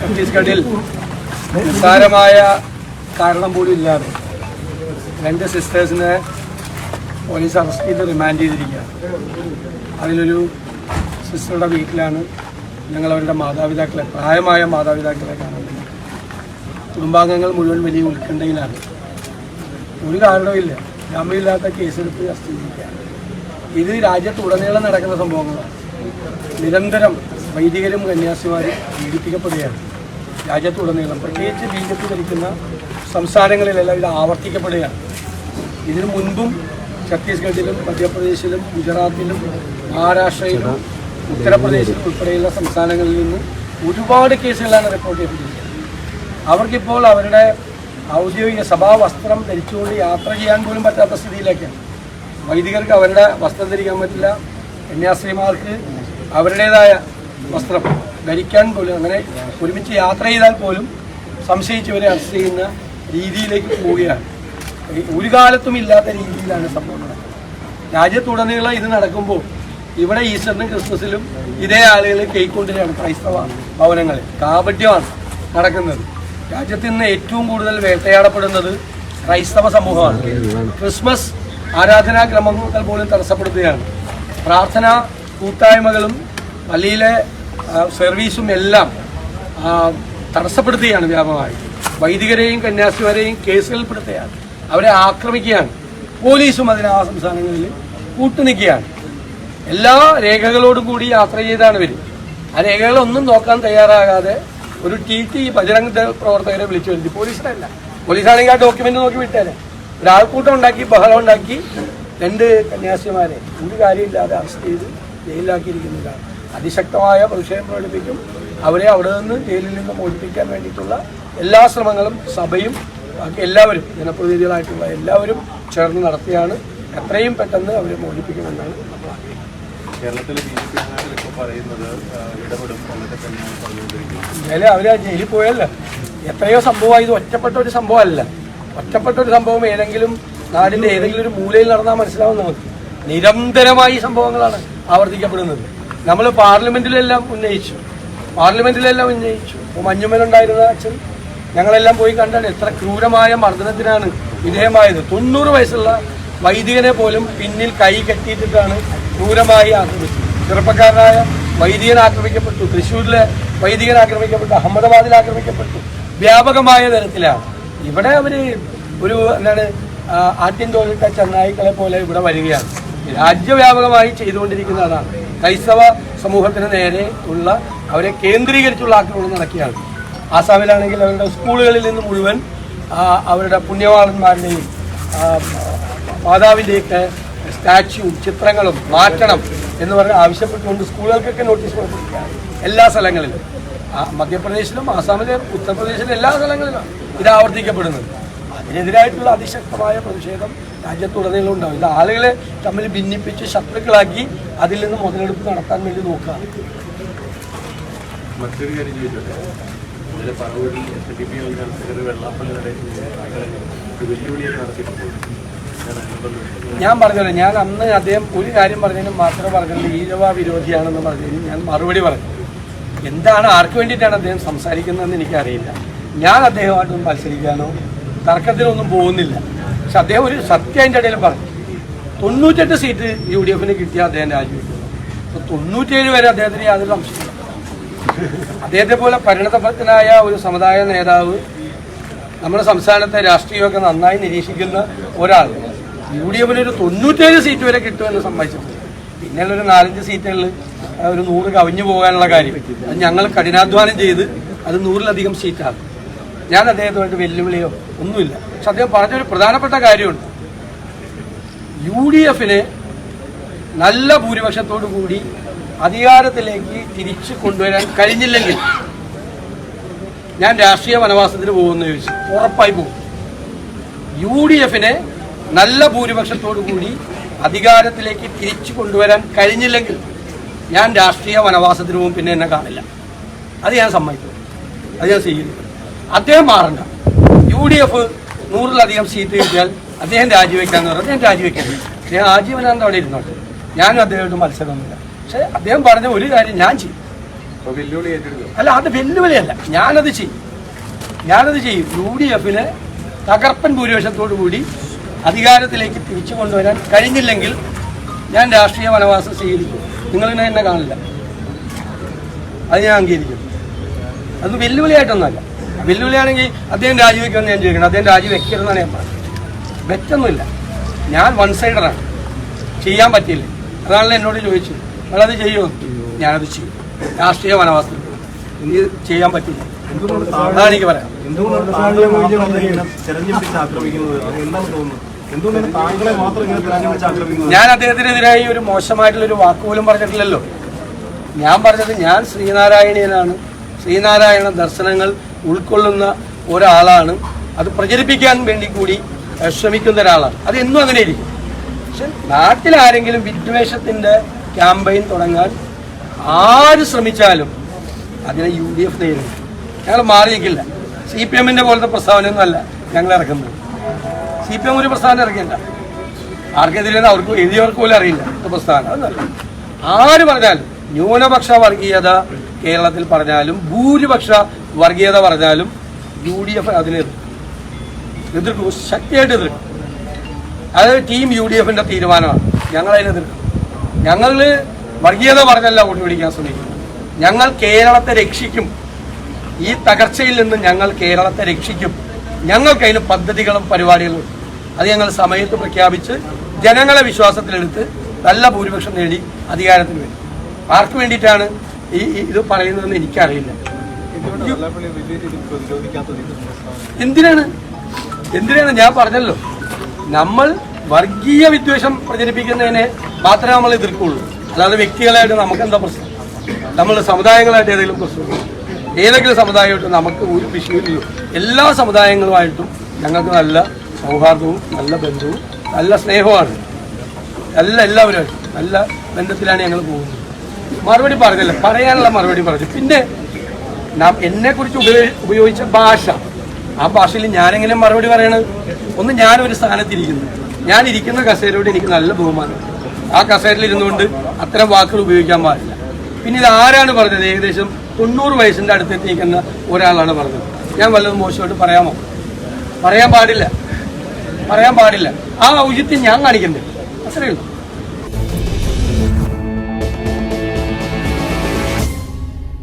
ഛത്തീസ്ഗഡിൽ നിസ്സാരമായ കാരണം പോലും ഇല്ലാതെ രണ്ട് സിസ്റ്റേഴ്സിനെ പോലീസ് അറസ്റ്റ് ചെയ്ത് റിമാൻഡ് ചെയ്തിരിക്കുക അതിലൊരു സിസ്റ്ററുടെ വീട്ടിലാണ് ഞങ്ങൾ അവരുടെ മാതാപിതാക്കളെ പ്രായമായ മാതാപിതാക്കളെ കാണുന്നത് കുടുംബാംഗങ്ങൾ മുഴുവൻ വലിയ ഉത്കണ്ഠയിലാണ്. ഒരു കാരണവുമില്ല ജാമ്യമില്ലാത്ത കേസെടുത്ത് അറസ്റ്റ് ചെയ്തിരിക്കുകയാണ്. ഇത് രാജ്യത്തുടനീളം നടക്കുന്ന സംഭവങ്ങളാണ്. നിരന്തരം വൈദികരും കന്യാസിമാരും പീഡിപ്പിക്കപ്പെടുകയാണ്. രാജ്യത്തുടനീളം പ്രത്യേകിച്ച് ബി ജെ പി ഭരിക്കുന്ന സംസ്ഥാനങ്ങളിലെല്ലാം ഇത് ആവർത്തിക്കപ്പെടുകയാണ്. ഇതിനു മുൻപും ഛത്തീസ്ഗഡിലും മധ്യപ്രദേശിലും ഗുജറാത്തിലും മഹാരാഷ്ട്രയിലും ഉത്തർപ്രദേശിലും ഉൾപ്പെടെയുള്ള സംസ്ഥാനങ്ങളിൽ നിന്ന് ഒരുപാട് കേസുകളാണ് റിപ്പോർട്ട് ചെയ്തിരിക്കുന്നത്. അവർക്കിപ്പോൾ അവരുടെ ഔദ്യോഗിക സഭാ വസ്ത്രം ധരിച്ചുകൊണ്ട് യാത്ര ചെയ്യാൻ പോലും പറ്റാത്ത സ്ഥിതിയിലേക്കാണ്. വൈദികർക്ക് അവരുടെ വസ്ത്രം ധരിക്കാൻ പറ്റില്ല. കന്യാസ്ത്രീമാർക്ക് അവരുടേതായ വസ്ത്രം ധരിക്കാൻ പോലും അങ്ങനെ ഒരുമിച്ച് യാത്ര ചെയ്താൽ പോലും സംശയിച്ചവരെ അറസ്റ്റ് ചെയ്യുന്ന രീതിയിലേക്ക് പോവുകയാണ്. ഒരു കാലത്തും ഇല്ലാത്ത രീതിയിലാണ് സംഭവം നടക്കുന്നത്. രാജ്യത്തുടനീളം ഇത് നടക്കുമ്പോൾ ഇവിടെ ഈസ്റ്ററിനും ക്രിസ്മസിലും ഇതേ ആളുകൾ കേൾക്കൊണ്ടിരിക്കുകയാണ് ക്രൈസ്തവ ഭവനങ്ങളിൽ. കാപട്യമാണ് നടക്കുന്നത്. രാജ്യത്ത് ഇന്ന് ഏറ്റവും കൂടുതൽ വേട്ടയാടപ്പെടുന്നത് ക്രൈസ്തവ സമൂഹമാണ്. ക്രിസ്മസ് ആരാധനാക്രമങ്ങൾ പോലും തടസ്സപ്പെടുത്തുകയാണ്. പ്രാർത്ഥനാ കൂട്ടായ്മകളും പള്ളിയിലെ സർവീസും എല്ലാം തടസ്സപ്പെടുത്തുകയാണ് വ്യാപകമായി. വൈദികരെയും കന്യാസിമാരെയും കേസുകൾപ്പെടുത്തുകയാണ് അവരെ ആക്രമിക്കുകയാണ്. പോലീസും അതിന് ആ സംസ്ഥാനങ്ങളിൽ കൂട്ടുനിൽക്കുകയാണ്. എല്ലാ രേഖകളോടും കൂടി യാത്ര ചെയ്താണ് ഇവർ ആ രേഖകളൊന്നും നോക്കാൻ തയ്യാറാകാതെ ഒരു ടി ടി ബജരംഗ് ദൾ പ്രവർത്തകരെ വിളിച്ചു വരുത്തി. പോലീസിനല്ല. പോലീസാണെങ്കിൽ ആ ഡോക്യുമെന്റ് നോക്കി വിട്ടേനെ. ഒരാൾക്കൂട്ടം ഉണ്ടാക്കി ബഹളം ഉണ്ടാക്കി രണ്ട് കന്യാസിമാരെ ഒരു കാര്യമില്ലാതെ അറസ്റ്റ് ചെയ്ത് ജയിലിലാക്കിയിരിക്കുന്നതാണ്. അതിശക്തമായ പ്രതിഷേധം പ്രകടിപ്പിക്കും. അവരെ അവിടെ നിന്ന് ജയിലിൽ നിന്ന് മോചിപ്പിക്കാൻ വേണ്ടിയിട്ടുള്ള എല്ലാ ശ്രമങ്ങളും സഭയും ബാക്കി എല്ലാവരും ജനപ്രതിനിധികളായിട്ടുള്ള എല്ലാവരും ചേർന്ന് നടത്തിയാണ് എത്രയും പെട്ടെന്ന് അവരെ മോചിപ്പിക്കുമെന്നാണ് നമ്മൾ ആഗ്രഹിക്കുന്നത് കേരളത്തിലെ ബി ജെ പി നേതാക്കൾ പറയുന്നത് ആ, ഇടപെടും എന്നൊക്കെ തന്നെയാണ് പറഞ്ഞുകൊണ്ടിരിക്കുന്നത്. എന്തായാലും ആ ജയിലിൽ പോയല്ല? എത്രയോ സംഭവമായി. ഇത് ഒറ്റപ്പെട്ട ഒരു സംഭവമല്ല. ഒറ്റപ്പെട്ട ഒരു സംഭവം ഏതെങ്കിലും നാടിന്റെ ഏതെങ്കിലും ഒരു മൂലയിൽ നടന്നാൽ മനസ്സിലാവും നമുക്ക്. നിരന്തരമായി സംഭവങ്ങളാണ് ആവർത്തിക്കപ്പെടുന്നത്. നമ്മൾ പാർലമെന്റിലെല്ലാം ഉന്നയിച്ചു. പാർലമെന്റിലെല്ലാം ഉന്നയിച്ചു. ഇപ്പോൾ മഞ്ഞുമലുണ്ടായിരുന്ന അച്ഛൻ ഞങ്ങളെല്ലാം പോയി കണ്ടാണ് എത്ര ക്രൂരമായ മർദ്ദനത്തിനാണ് വിധേയമായത് തൊണ്ണൂറ് വയസ്സുള്ള വൈദികനെ പോലും പിന്നിൽ കൈ കെട്ടിയിട്ടിട്ടാണ് ക്രൂരമായി ആക്രമിച്ചത്. ചെറുപ്പക്കാരനായ വൈദികൻ ആക്രമിക്കപ്പെട്ടു. തൃശ്ശൂരിലെ വൈദികൻ ആക്രമിക്കപ്പെട്ടു. അഹമ്മദാബാദിൽ ആക്രമിക്കപ്പെട്ടു. വ്യാപകമായ തരത്തിലാണ്. ഇവിടെ അവർ ഒരു എന്താണ് ആദ്യം തോന്നിട്ട ചെന്നായിക്കളെ പോലെ ഇവിടെ വരികയാണ്. രാജ്യവ്യാപകമായി ചെയ്തുകൊണ്ടിരിക്കുന്ന അതാണ് ക്രൈസ്തവ സമൂഹത്തിന് നേരെ ഉള്ള അവരെ കേന്ദ്രീകരിച്ചുള്ള ആക്രമണം നടക്കുകയാണ്. ആസാമിലാണെങ്കിൽ അവരുടെ സ്കൂളുകളിൽ നിന്ന് മുഴുവൻ അവരുടെ പുണ്യവാളന്മാരുടെയും മാതാവിന്റെയൊക്കെ സ്റ്റാച്യൂ ചിത്രങ്ങളും മാറ്റണം എന്ന് പറഞ്ഞ് ആവശ്യപ്പെട്ടുകൊണ്ട് സ്കൂളുകൾക്കൊക്കെ നോട്ടീസ് കൊടുത്തിരിക്കുകയാണ് എല്ലാ സ്ഥലങ്ങളിലും. മധ്യപ്രദേശിലും ആസാമിലും ഉത്തർപ്രദേശിലും എല്ലാ സ്ഥലങ്ങളിലും ഇത് ആവർത്തിക്കപ്പെടുന്നത് അതിനെതിരായിട്ടുള്ള അതിശക്തമായ പ്രതിഷേധം രാജ്യത്തുടനീളം ഉണ്ടാവും ഇത് ആളുകളെ തമ്മിൽ ഭിന്നിപ്പിച്ച് ശത്രുക്കളാക്കി അതിൽ നിന്ന് മുതലെടുപ്പ് നടത്താൻ വേണ്ടി നോക്കുക. മറ്റൊരു കാര്യം ചോദിച്ചോട്ടെ? പറവൂരിൽ S D P secretary Vellappally ഒരു നടത്തിയിട്ടുണ്ട്. ഞാൻ പറഞ്ഞല്ലോ ഞാൻ അന്ന് അദ്ദേഹം ഒരു കാര്യം പറഞ്ഞതിന് മാത്രമേ പറഞ്ഞില്ല ഈഴവ വിരോധിയാണെന്ന് പറഞ്ഞതിന് ഞാൻ മറുപടി പറഞ്ഞു. എന്താണ് ആർക്ക് വേണ്ടിയിട്ടാണ് അദ്ദേഹം സംസാരിക്കുന്നതെന്ന് എനിക്കറിയില്ല. ഞാൻ അദ്ദേഹമായിട്ടൊന്നും മത്സരിക്കാനോ തർക്കത്തിനൊന്നും പോകുന്നില്ല. പക്ഷെ അദ്ദേഹം ഒരു സത്യം അതിന്റെ ഇടയിൽ പറഞ്ഞു. തൊണ്ണൂറ്റെട്ട് സീറ്റ് യു ഡി എഫിന് കിട്ടിയ അദ്ദേഹം രാജിവെച്ചു. അപ്പോൾ തൊണ്ണൂറ്റേഴ് വരെ അദ്ദേഹത്തിന് യാതൊരു സംശയമില്ല അദ്ദേഹത്തെ പോലെ പരിണതഭക്തനായ ഒരു സമുദായ നേതാവ് നമ്മുടെ സംസ്ഥാനത്തെ രാഷ്ട്രീയമൊക്കെ നന്നായി നിരീക്ഷിക്കുന്ന ഒരാൾ യു ഡി എഫിന് ഒരു തൊണ്ണൂറ്റേഴ് സീറ്റ് വരെ കിട്ടുമെന്ന് സമ്മതിച്ചിട്ടുണ്ട്. പിന്നെയുള്ള ഒരു നാലഞ്ച് സീറ്റുകളിൽ ഒരു നൂറ് കവിഞ്ഞു പോകാനുള്ള കാര്യം. അത് ഞങ്ങൾ കഠിനാധ്വാനം ചെയ്ത് അത് നൂറിലധികം സീറ്റാണ് ഞാൻ അദ്ദേഹത്തുമായിട്ട് വെല്ലുവിളിയോ ഒന്നുമില്ല. പക്ഷെ അദ്ദേഹം പറഞ്ഞൊരു പ്രധാനപ്പെട്ട കാര്യമുണ്ട്. യു ഡി എഫിന് നല്ല ഭൂരിപക്ഷത്തോടു കൂടി അധികാരത്തിലേക്ക് തിരിച്ചു കൊണ്ടുവരാൻ കഴിഞ്ഞില്ലെങ്കിൽ ഞാൻ രാഷ്ട്രീയ വനവാസത്തിന് പോകുമെന്ന് ചോദിച്ചു. ഉറപ്പായി പോകും. യു ഡി എഫിനെ നല്ല ഭൂരിപക്ഷത്തോടു കൂടി അധികാരത്തിലേക്ക് തിരിച്ചു കൊണ്ടുവരാൻ കഴിഞ്ഞില്ലെങ്കിൽ ഞാൻ രാഷ്ട്രീയ വനവാസത്തിന് പോകും പിന്നെ എന്നെ കാണില്ല. അത് ഞാൻ സമ്മതിക്കും. അത് ഞാൻ സ്വീകരിക്കും. അദ്ദേഹം മാറണ്ട. യു ഡി എഫ് നൂറിലധികം സീറ്റ് കിട്ടിയാൽ അദ്ദേഹം രാജിവെക്കാന്ന് പറഞ്ഞു അദ്ദേഹം രാജിവെക്കരുത് അദ്ദേഹം ആജീവനാന്ത അവിടെ ഇരുന്നോട്ടെ. ഞാനും അദ്ദേഹമായിട്ട് മത്സരമൊന്നുമില്ല. പക്ഷേ അദ്ദേഹം പറഞ്ഞ ഒരു കാര്യം ഞാൻ ചെയ്യും. അല്ല അത് വെല്ലുവിളിയല്ല. ഞാനത് ചെയ്യും. ഞാനത് ചെയ്യും. യു ഡി എഫിന് തകർപ്പൻ ഭൂരിപക്ഷത്തോടു കൂടി അധികാരത്തിലേക്ക് തിരിച്ചു കൊണ്ടുവരാൻ കഴിഞ്ഞില്ലെങ്കിൽ ഞാൻ രാഷ്ട്രീയ വനവാസം സ്വീകരിക്കും. നിങ്ങളിനെ എന്നെ കാണില്ല. അത് ഞാൻ അംഗീകരിക്കും. അത് വെല്ലുവിളിയായിട്ടൊന്നുമല്ല. വെല്ലുവിളിയാണെങ്കിൽ അദ്ദേഹം രാജിവെക്കുമെന്ന് ഞാൻ ചോദിക്കണം അദ്ദേഹം രാജിവെക്കരുതെന്നാണ് ഞാൻ പറഞ്ഞത്. വെറ്റൊന്നുമില്ല ഞാൻ വൺ സൈഡറാണ് ചെയ്യാൻ പറ്റില്ല അതാണല്ലോ എന്നോട് ചോദിച്ചു. നിങ്ങളത് ചെയ്യുമോ ഞാനത് ചെയ്യും. രാഷ്ട്രീയ വനവാസം ഇനി ചെയ്യാൻ പറ്റില്ല. അതാണ് എനിക്ക് പറയാം ഞാൻ അദ്ദേഹത്തിനെതിരായി ഒരു മോശമായിട്ടുള്ള ഒരു വാക്ക് പോലും പറഞ്ഞിട്ടില്ലല്ലോ. ഞാൻ പറഞ്ഞത് ഞാൻ ശ്രീനാരായണീയനാണ്. ശ്രീനാരായണ ദർശനങ്ങൾ ഉൾക്കൊള്ളുന്ന ഒരാളാണ്. അത് പ്രചരിപ്പിക്കാൻ വേണ്ടി കൂടി ശ്രമിക്കുന്ന ഒരാളാണ്. അത് എന്നും അങ്ങനെ ഇരിക്കും പക്ഷെ നാട്ടിൽ ആരെങ്കിലും വിദ്വേഷത്തിന്റെ ക്യാമ്പയിൻ തുടങ്ങാൻ ആര് ശ്രമിച്ചാലും അതിനെ യു ഡി എഫ് നേരിടും. ഞങ്ങൾ മാറി നിൽക്കില്ല സി പി എമ്മിന്റെ പോലത്തെ പ്രസ്താവനയൊന്നും അല്ല ഞങ്ങൾ ഇറക്കുന്നത്. സി പി എം ഒരു പ്രസ്താവന ഇറക്കില്ല ആർക്കെതിരെ അവർക്ക് എഴുതിയവർക്ക് പോലും അറിയില്ല. പ്രസ്താവന അതല്ല ആര് പറഞ്ഞാലും ന്യൂനപക്ഷ വർഗീയത കേരളത്തിൽ പറഞ്ഞാലും ഭൂരിപക്ഷ വർഗീയത പറഞ്ഞാലും യു ഡി എഫ് അതിനെ എതിർക്കും. ശക്തിയായിട്ട് എതിർക്കും. അത് ടീം യു ഡി എഫിന്റെ തീരുമാനമാണ്. ഞങ്ങൾ അതിനെ എതിർക്കും. ഞങ്ങൾ വർഗീയത പറഞ്ഞല്ല വോട്ട് പിടിക്കാൻ ശ്രമിക്കും ഞങ്ങൾ കേരളത്തെ രക്ഷിക്കും. ഈ തകർച്ചയിൽ നിന്ന് ഞങ്ങൾ കേരളത്തെ രക്ഷിക്കും. ഞങ്ങൾക്ക് അതിന് പദ്ധതികളും പരിപാടികളും അത് ഞങ്ങൾ സമയത്ത് പ്രഖ്യാപിച്ച് ജനങ്ങളെ വിശ്വാസത്തിലെടുത്ത് നല്ല ഭൂരിപക്ഷം നേടി അധികാരത്തിന് വേണ്ടി ആർക്ക് വേണ്ടിയിട്ടാണ് ഈ ഇത് പറയുന്നതെന്ന് എനിക്കറിയില്ല. എന്തിനാണ്? എന്തിനാണ്? ഞാൻ പറഞ്ഞല്ലോ. നമ്മൾ വർഗീയ വിദ്വേഷം പ്രചരിപ്പിക്കുന്നതിനെ മാത്രമേ നമ്മൾ എതിർക്കുള്ളൂ അല്ലാതെ വ്യക്തികളായിട്ട് നമുക്ക് എന്താ പ്രശ്നം? നമ്മൾ സമുദായങ്ങളായിട്ട് ഏതെങ്കിലും പ്രശ്നം? ഏതെങ്കിലും സമുദായമായിട്ട് നമുക്ക് ഒരു വിഷയമില്ലല്ലോ എല്ലാ സമുദായങ്ങളുമായിട്ടും ഞങ്ങൾക്ക് നല്ല സൗഹാർദ്ദവും നല്ല ബന്ധവും നല്ല സ്നേഹവുമാണ്. നല്ല എല്ലാവരുമായിട്ടും നല്ല ബന്ധത്തിലാണ് ഞങ്ങൾ പോകുന്നത്. മറുപടി പറഞ്ഞില്ല. പറയാനുള്ള മറുപടി പറഞ്ഞു. പിന്നെ നാം എന്നെ കുറിച്ച് ഉപയോഗി ഉപയോഗിച്ച ഭാഷ. ആ ഭാഷയിൽ ഞാനെങ്ങനെ മറുപടി പറയണത്? ഒന്ന് ഞാനൊരു സ്ഥാനത്തിരിക്കുന്നു. ഞാൻ ഇരിക്കുന്ന കസേരയോട് എനിക്ക് നല്ല ബഹുമാനം. ആ കസേരയിൽ ഇരുന്നുകൊണ്ട് അത്തരം വാക്കുകൾ ഉപയോഗിക്കാൻ പാടില്ല. പിന്നെ ഇത് ആരാണ് പറഞ്ഞത്? ഏകദേശം തൊണ്ണൂറ് വയസ്സിന്റെ അടുത്തെത്തി നിൽക്കുന്ന ഒരാളാണ് പറഞ്ഞത്. ഞാൻ വല്ലതും മോശമായിട്ട് പറയാമോ? പറയാൻ പാടില്ല. പറയാൻ പാടില്ല. ആ ഔചിത്യം ഞാൻ കാണിക്കണ്ടേ? അത്രയേ ഉള്ളൂ.